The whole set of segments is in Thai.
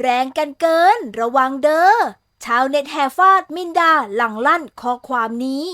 แรงกันเกิน ระวังเด้อ ชาวเน็ตแห่ฟาดมินดาหลังลั่นข้อความนี้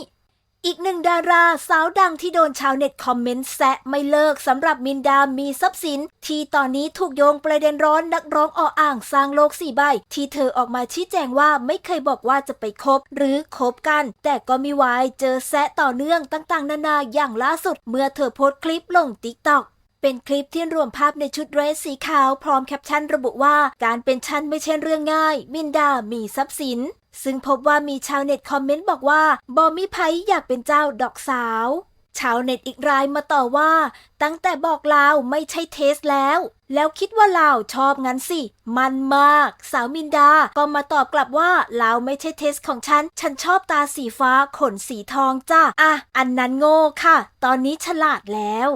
อีกหนึ่งดาราสาวดังที่โดนชาวเน็ตคอมเมนต์แซะไม่เลิกสำหรับมินดามีทรัพย์สิน ที่ตอนนี้ถูกโยงประเด็นร้อนนักร้องออ่างสร้างโลกสี่ใบ ที่เธอออกมาชี้แจงว่าไม่เคยบอกว่าจะไปคบ หรือคบกัน แต่ก็มีวายเจอแซะต่อเนื่องต่างๆ นานาอย่างล่าสุด เมื่อเธอโพสต์คลิปลงติ๊กต็อก เป็นคลิปที่รวมภาพในชุดเดรสสีขาวพร้อมแคปชั่นระบุว่าการเป็นฉันไม่ใช่เรื่องง่าย มินดา มีทรัพย์สิน ซึ่งพบว่ามีชาวเน็ตคอมเมนต์บอกว่าบอมิไพอยากเป็นเจ้าดอกสาว ชาวเน็ตอีกรายมาต่อว่า ตั้งแต่บอกลาวไม่ใช่เทสแล้ว แล้วคิดว่าลาวชอบงั้นสิ มันมาก สาวมินดาก็มาตอบกลับว่าลาวไม่ใช่เทสของฉัน ฉันชอบตาสีฟ้าขนสีทองจ้าอะอันนั้นโง่ค่ะ ตอนนี้ฉลาดแล้ว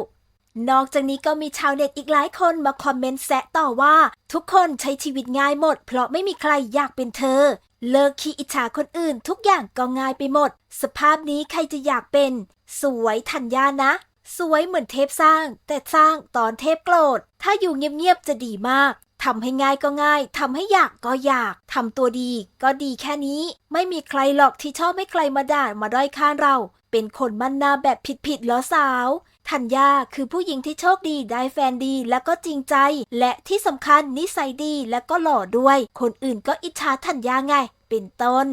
นอกจากนี้ก็มีชาวเน็ตอีกหลายคนมาคอมเมนต์แซะต่อว่า ทุกคนใช้ชีวิตง่ายหมด เพราะไม่มีใครอยากเป็นเธอ เลิกขี้อิจฉาคนอื่น ทุกอย่างก็ง่ายไปหมด สภาพนี้ใครจะอยากเป็น สวยทัญญานะ สวยเหมือนเทพสร้าง แต่สร้างตอนเทพโกรธ ถ้าอยู่เงียบๆจะดีมาก ทำให้ง่ายก็ง่ายทำให้อยากก็อยากทำตัวดีก็ดีแค่นี้ ไม่มีใครหรอกที่ชอบให้ใครมาด่ามาด้อยค่าเรา เป็นคนมั่นหน้าแบบผิดๆเหรอสาวธัญญาคือผู้หญิงที่โชคดีได้แฟนดีแล้วก็จริงใจ และที่สำคัญนิสัยดีและก็หล่อด้วย คนอื่นก็อิจฉาธัญญาไง เป็นต้น